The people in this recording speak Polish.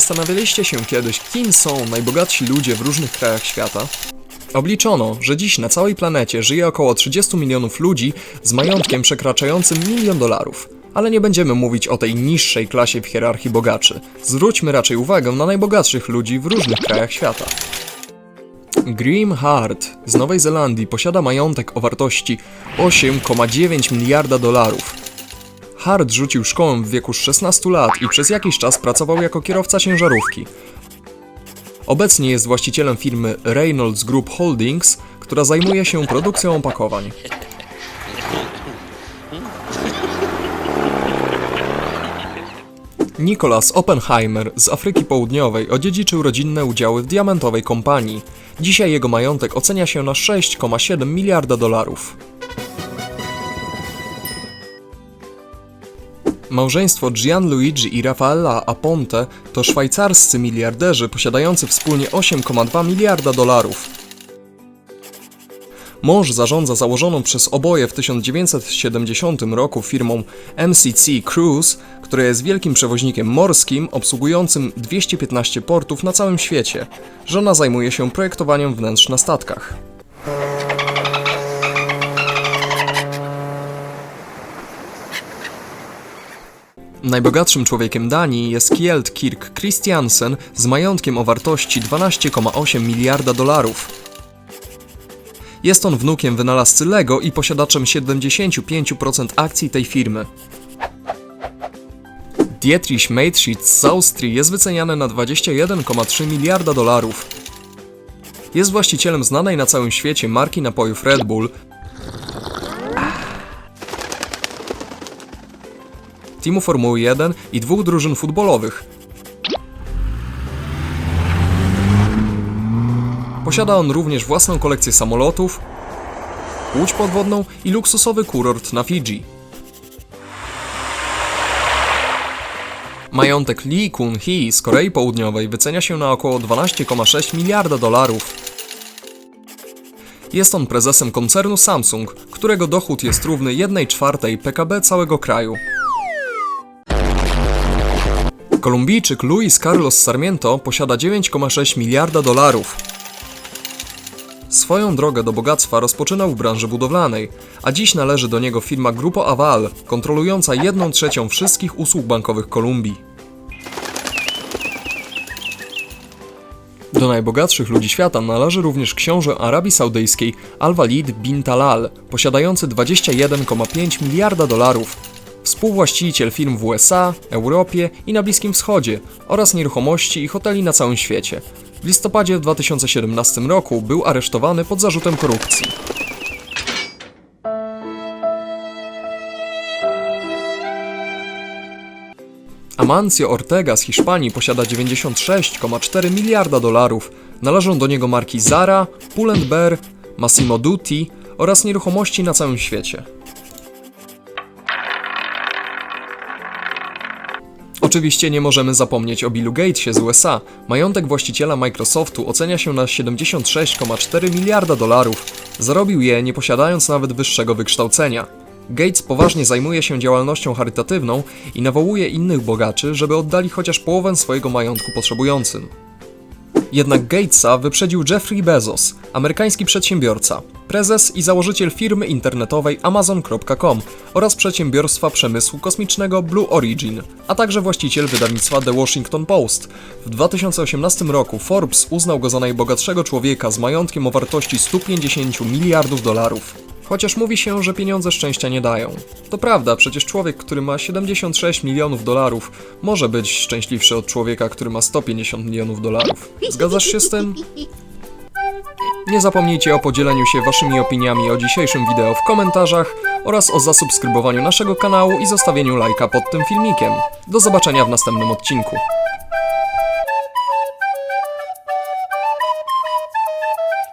zastanawialiście się kiedyś, kim są najbogatsi ludzie w różnych krajach świata? Obliczono, że dziś na całej planecie żyje około 30 milionów ludzi z majątkiem przekraczającym milion dolarów. Ale nie będziemy mówić o tej niższej klasie w hierarchii bogaczy. Zwróćmy raczej uwagę na najbogatszych ludzi w różnych krajach świata. Grim Hart z Nowej Zelandii posiada majątek o wartości 8,9 miliarda dolarów. Hart rzucił szkołę w wieku 16 lat i przez jakiś czas pracował jako kierowca ciężarówki. Obecnie jest właścicielem firmy Reynolds Group Holdings, która zajmuje się produkcją opakowań. Nicholas Oppenheimer z Afryki Południowej odziedziczył rodzinne udziały w diamentowej kompanii. Dzisiaj jego majątek ocenia się na 6,7 miliarda dolarów. Małżeństwo Gianluigi i Raffaella Aponte to szwajcarscy miliarderzy posiadający wspólnie 8,2 miliarda dolarów. Mąż zarządza założoną przez oboje w 1970 roku firmą MCC Cruise, która jest wielkim przewoźnikiem morskim obsługującym 215 portów na całym świecie. Żona zajmuje się projektowaniem wnętrz na statkach. Najbogatszym człowiekiem Danii jest Kjeld Kirk Christiansen z majątkiem o wartości 12,8 miliarda dolarów. Jest on wnukiem wynalazcy Lego i posiadaczem 75% akcji tej firmy. Dietrich Mateschitz z Austrii jest wyceniany na 21,3 miliarda dolarów. Jest właścicielem znanej na całym świecie marki napojów Red Bull, teamu Formuły 1 i dwóch drużyn futbolowych. Posiada on również własną kolekcję samolotów, łódź podwodną i luksusowy kurort na Fidżi. Majątek Lee Kun-hee z Korei Południowej wycenia się na około 12,6 miliarda dolarów. Jest on prezesem koncernu Samsung, którego dochód jest równy 1 czwartej PKB całego kraju. Kolumbijczyk Luis Carlos Sarmiento posiada 9,6 miliarda dolarów. Swoją drogę do bogactwa rozpoczynał w branży budowlanej, a dziś należy do niego firma Grupo Aval, kontrolująca 1 trzecią wszystkich usług bankowych Kolumbii. Do najbogatszych ludzi świata należy również książę Arabii Saudyjskiej Al-Walid bin Talal, posiadający 21,5 miliarda dolarów, współwłaściciel firm w USA, Europie i na Bliskim Wschodzie oraz nieruchomości i hoteli na całym świecie. W listopadzie 2017 roku był aresztowany pod zarzutem korupcji. Amancio Ortega z Hiszpanii posiada 96,4 miliarda dolarów. Należą do niego marki Zara, Pull&Bear, Massimo Dutti oraz nieruchomości na całym świecie. Oczywiście nie możemy zapomnieć o Billu Gatesie z USA. Majątek właściciela Microsoftu ocenia się na 76,4 miliarda dolarów. Zarobił je nie posiadając nawet wyższego wykształcenia. Gates poważnie zajmuje się działalnością charytatywną i nawołuje innych bogaczy, żeby oddali chociaż połowę swojego majątku potrzebującym. Jednak Gatesa wyprzedził Jeffrey Bezos, amerykański przedsiębiorca, prezes i założyciel firmy internetowej Amazon.com oraz przedsiębiorstwa przemysłu kosmicznego Blue Origin, a także właściciel wydawnictwa The Washington Post. W 2018 roku Forbes uznał go za najbogatszego człowieka z majątkiem o wartości 150 miliardów dolarów. Chociaż mówi się, że pieniądze szczęścia nie dają. To prawda, przecież człowiek, który ma 76 milionów dolarów, może być szczęśliwszy od człowieka, który ma 150 milionów dolarów. Zgadzasz się z tym? Nie zapomnijcie o podzieleniu się waszymi opiniami o dzisiejszym wideo w komentarzach oraz o zasubskrybowaniu naszego kanału i zostawieniu lajka pod tym filmikiem. Do zobaczenia w następnym odcinku.